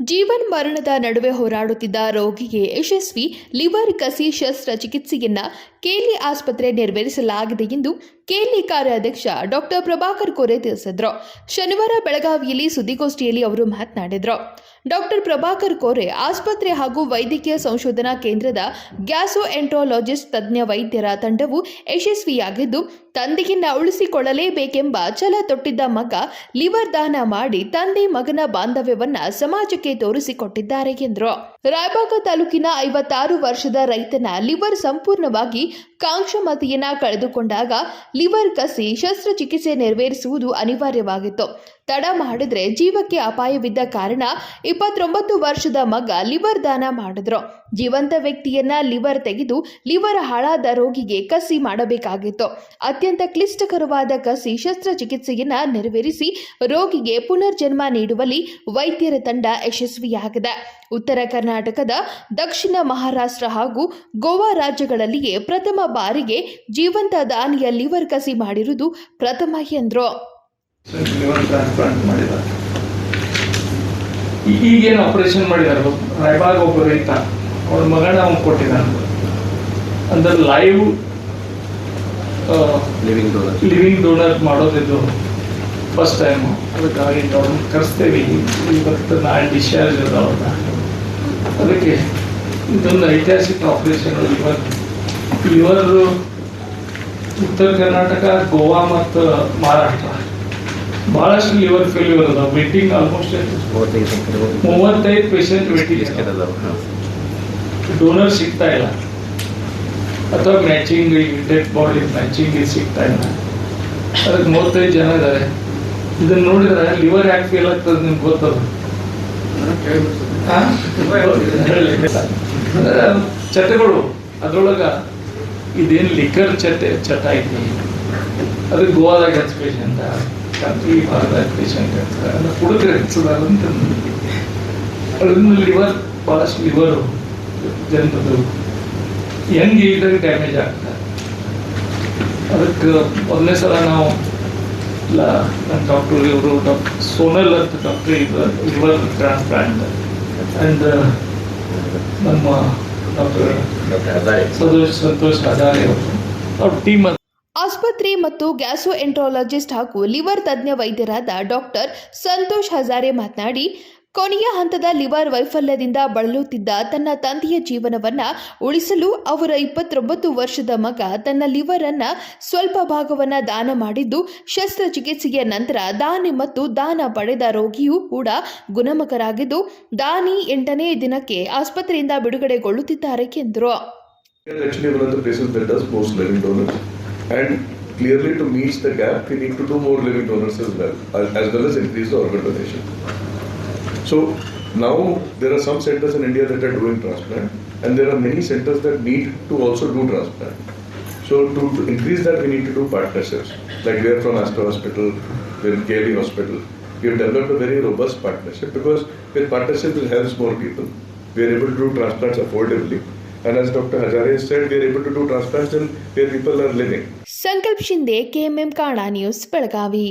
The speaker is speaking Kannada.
ಜೀವನ್ ಮರಣದ ನಡುವೆ ಹೋರಾಡುತ್ತಿದ್ದ ರೋಗಿಗೆ ಯಶಸ್ವಿ ಲಿವರ್ ಕಸಿ ಶಸ್ತ್ರಚಿಕಿತ್ಸೆಯನ್ನ ಕೇಲಿ ಆಸ್ಪತ್ರೆ ನೆರವೇರಿಸಲಾಗಿದೆ ಎಂದು ಕೇಲಿ ಕಾರ್ಯಾಧ್ಯಕ್ಷ ಡಾಕ್ಟರ್ ಪ್ರಭಾಕರ್ ಕೋರೆ ತಿಳಿಸಿದ್ರು. ಶನಿವಾರ ಬೆಳಗಾವಿಯಲ್ಲಿ ಸುದ್ದಿಗೋಷ್ಠಿಯಲ್ಲಿ ಅವರು ಮಾತನಾಡಿದ್ರು. ಡಾಕ್ಟರ್ ಪ್ರಭಾಕರ್ ಕೋರೆ ಆಸ್ಪತ್ರೆ ಹಾಗೂ ವೈದ್ಯಕೀಯ ಸಂಶೋಧನಾ ಕೇಂದ್ರದ ಗ್ಯಾಸೋ ಎಂಟ್ರಾಲಜಿಸ್ಟ್ ತಜ್ಞ ವೈದ್ಯರ ತಂಡವು ಯಶಸ್ವಿಯಾಗಿದ್ದು, ತಂದೆಯನ್ನ ಉಳಿಸಿಕೊಳ್ಳಲೇಬೇಕೆಂಬ ಛಲ ತೊಟ್ಟಿದ್ದ ಮಗ ಲಿವರ್ ದಾನ ಮಾಡಿ ತಂದೆ ಮಗನ ಬಾಂಧವ್ಯವನ್ನ ಸಮಾಜಕ್ಕೆ ತೋರಿಸಿಕೊಟ್ಟಿದ್ದಾರೆ ಎಂದರು. ರಾಯಬಾಗ ತಾಲೂಕಿನ ಐವತ್ತಾರು ವರ್ಷದ ರೈತನ ಲಿವರ್ ಸಂಪೂರ್ಣವಾಗಿ ಕಾಂಕ್ಷಮತೆಯನ್ನ ಕಳೆದುಕೊಂಡಾಗ ಲಿವರ್ ಕಸಿ ಶಸ್ತ್ರಚಿಕಿತ್ಸೆ ನೆರವೇರಿಸುವುದು ಅನಿವಾರ್ಯವಾಗಿತ್ತು. ತಡ ಮಾಡಿದ್ರೆ ಜೀವಕ್ಕೆ ಅಪಾಯವಿದ್ದ ಕಾರಣ ಇಪ್ಪತ್ತೊಂಬತ್ತು ವರ್ಷದ ಮಗ ಲಿವರ್ ದಾನ ಮಾಡಿದ್ರು. ಜೀವಂತ ವ್ಯಕ್ತಿಯನ್ನ ಲಿವರ್ ತೆಗೆದು ಲಿವರ್ ಹಾಳಾದ ರೋಗಿಗೆ ಕಸಿ ಮಾಡಬೇಕಾಗಿತ್ತು. ಅತ್ಯಂತ ಕ್ಲಿಷ್ಟಕರವಾದ ಕಸಿ ಶಸ್ತ್ರಚಿಕಿತ್ಸೆಯನ್ನ ನೆರವೇರಿಸಿ ರೋಗಿಗೆ ಪುನರ್ಜನ್ಮ ನೀಡುವಲ್ಲಿ ವೈದ್ಯರ ತಂಡ ಯಶಸ್ವಿಯಾಗಿದೆ. ಉತ್ತರ ಕರ್ನಾಟಕದ ದಕ್ಷಿಣ ಮಹಾರಾಷ್ಟ್ರ ಹಾಗೂ ಗೋವಾ ರಾಜ್ಯಗಳಲ್ಲಿಯೇ ಪ್ರಥಮ ಬಾರಿಗೆ ಜೀವಂತ ದಾನಿಯ ಲಿವರ್ ಕಸಿ ಮಾಡಿರುವುದು ಪ್ರಥಮ ಎಂದ್ರು. ಈಗೇನು ಆಪರೇಷನ್ ಮಾಡಿದಾರೆ? ರಾಯಬಾಗ್ ಒಬ್ಬ ರೈತ ಅವ್ರ ಮಗನ ಅವ್ನು ಕೊಟ್ಟಿದ್ದಾನೆ. ಅಂದ್ರೆ live living donor living donor ಮಾಡೋದಿದ್ದು first time ಅದಕ್ಕಾಗಿ ಅವ್ರನ್ನ ಕರೆಸ್ತೇವೆ. ಇವತ್ತು ನಾಳೆ ಡಿಸ್ಚಾರ್ಜ್ ಇದೆ ಅವ್ರನ್ನ ಅದಕ್ಕೆ ಇದೊಂದು ಐತಿಹಾಸಿಕ ಆಪರೇಷನ್ ಇವತ್ತು ಇವರು ಉತ್ತರ ಕರ್ನಾಟಕ ಗೋವಾ ಮತ್ತು ಮಹಾರಾಷ್ಟ್ರ. ಭಾಳಷ್ಟು ಲಿವರ್ ಫೇಲ್ಯೂರ್ ಅದಾವೆ. ವೇಟಿಂಗ್ ಆಲ್ಮೋಸ್ಟ್ ಮೂವತ್ತೈದು ಪೇಷಂಟ್ ವೇಟಿಂಗ್ ಅದಾವ. ಡೋನರ್ ಸಿಗ್ತಾ ಇಲ್ಲ. ಅಥವಾ ಮ್ಯಾಚಿಂಗ್ ಡೆಡ್ ಬಾಡಿ ಮ್ಯಾಚಿಂಗ್ ಸಿಗ್ತಾ ಇಲ್ಲ. ಅದಕ್ಕೆ ಮೂವತ್ತೈದು ಜನ ಇದ್ದಾರೆ ಇದನ್ನ ನೋಡಿದ್ರೆ ಲಿವರ್ ಯಾಕೆ ಫೇಲ್ ಆಗ್ತದೆ ನಿಮ್ಗೆ ಗೊತ್ತದ ಚಟಗಳು. ಅದ್ರೊಳಗ ಇದೇನು ಲಿಕ್ಕರ್ ಚಟ ಚಟ ಐತಿ? ಅದು ಗೋವಾದಾಗ ಹೆಚ್ಚು ಪೇಷಂಟ್ ಕಂಟ್ರಿ ಭಾರತದಾಗ ಪೇಷಂಟ್ ಅಂತ ಕುಡಿದ್ರೆ ಹೆಚ್ಚದಾರ ಅಂತ ಅದರಿಂದ ಲಿವರ್ ಭಾಳಷ್ಟು ಲಿವರು ಜನರದು ಯಂಗ್ ಏಜ್ದಾಗ ಡ್ಯಾಮೇಜ್ ಆಗ್ತದೆ? ಅದಕ್ಕೆ ಮೊದಲನೇ ಸಲ ನಾವು ಇಲ್ಲ ನನ್ನ ಡಾಕ್ಟರ್ ಇವರು ಡಾಕ್ಟರ್ ಸೋನಲ್ ಅಂತ ಡಾಕ್ಟರ್ ಇದು ಲಿವರ್ ಟ್ರಾನ್ಸ್ಪ್ಲಾಂಟ್ ಆ್ಯಂಡ್ ನಮ್ಮ ಡಾಕ್ಟರ್ ಸಂತೋಷ್ ಸಂತೋಷ್ ಹಜಾರೆ ಅವರು. ಅವ್ರ ಟೀಮ್ ಆಸ್ಪತ್ರೆ ಮತ್ತು ಗ್ಯಾಸೋ ಎಂಟ್ರಾಲಜಿಸ್ಟ್ ಹಾಗೂ ಲಿವರ್ ತಜ್ಞ ವೈದ್ಯರಾದ ಡಾಕ್ಟರ್ ಸಂತೋಷ್ ಹಜಾರೆ ಮಾತನಾಡಿ ಕೊನೆಯ ಹಂತದ ಲಿವರ್ ವೈಫಲ್ಯದಿಂದ ಬಳಲುತ್ತಿದ್ದ ತನ್ನ ತಂದೆಯ ಜೀವನವನ್ನ ಉಳಿಸಲು ಅವರ ಇಪ್ಪತ್ತೊಂಬತ್ತು ವರ್ಷದ ಮಗ ತನ್ನ ಲಿವರ್ ಅನ್ನ ಸ್ವಲ್ಪ ಭಾಗವನ್ನ ದಾನ ಮಾಡಿದ್ದು ಶಸ್ತ್ರಚಿಕಿತ್ಸೆಯ ನಂತರ ದಾನಿ ಮತ್ತು ದಾನ ಪಡೆದ ರೋಗಿಯೂ ಕೂಡ ಗುಣಮುಖರಾಗಿದ್ದು ದಾನಿ ಎಂಟನೇ ದಿನಕ್ಕೆ ಆಸ್ಪತ್ರೆಯಿಂದ ಬಿಡುಗಡೆಗೊಳ್ಳುತ್ತಿದ್ದಾರೆ ಎಂದರು clearly to meet the gap, we need to do more living donors as well, as well as increase the organ. So now there are some centers in India that are doing transplant and there are many centers that need to also do transplant. So to increase that, we need to do partnerships. Like we are from Astor Hospital, we're in KLE Hospital. We have developed a very robust partnership because with partnership it helps more people. We are able to do transplants affordably. And as Dr. Hazare has said, we are able to do transplants in where people are living. Sankalp Shinde KMM ಕಾಣ ನ್ಯೂಸ್ ಬೆಳಗಾವಿ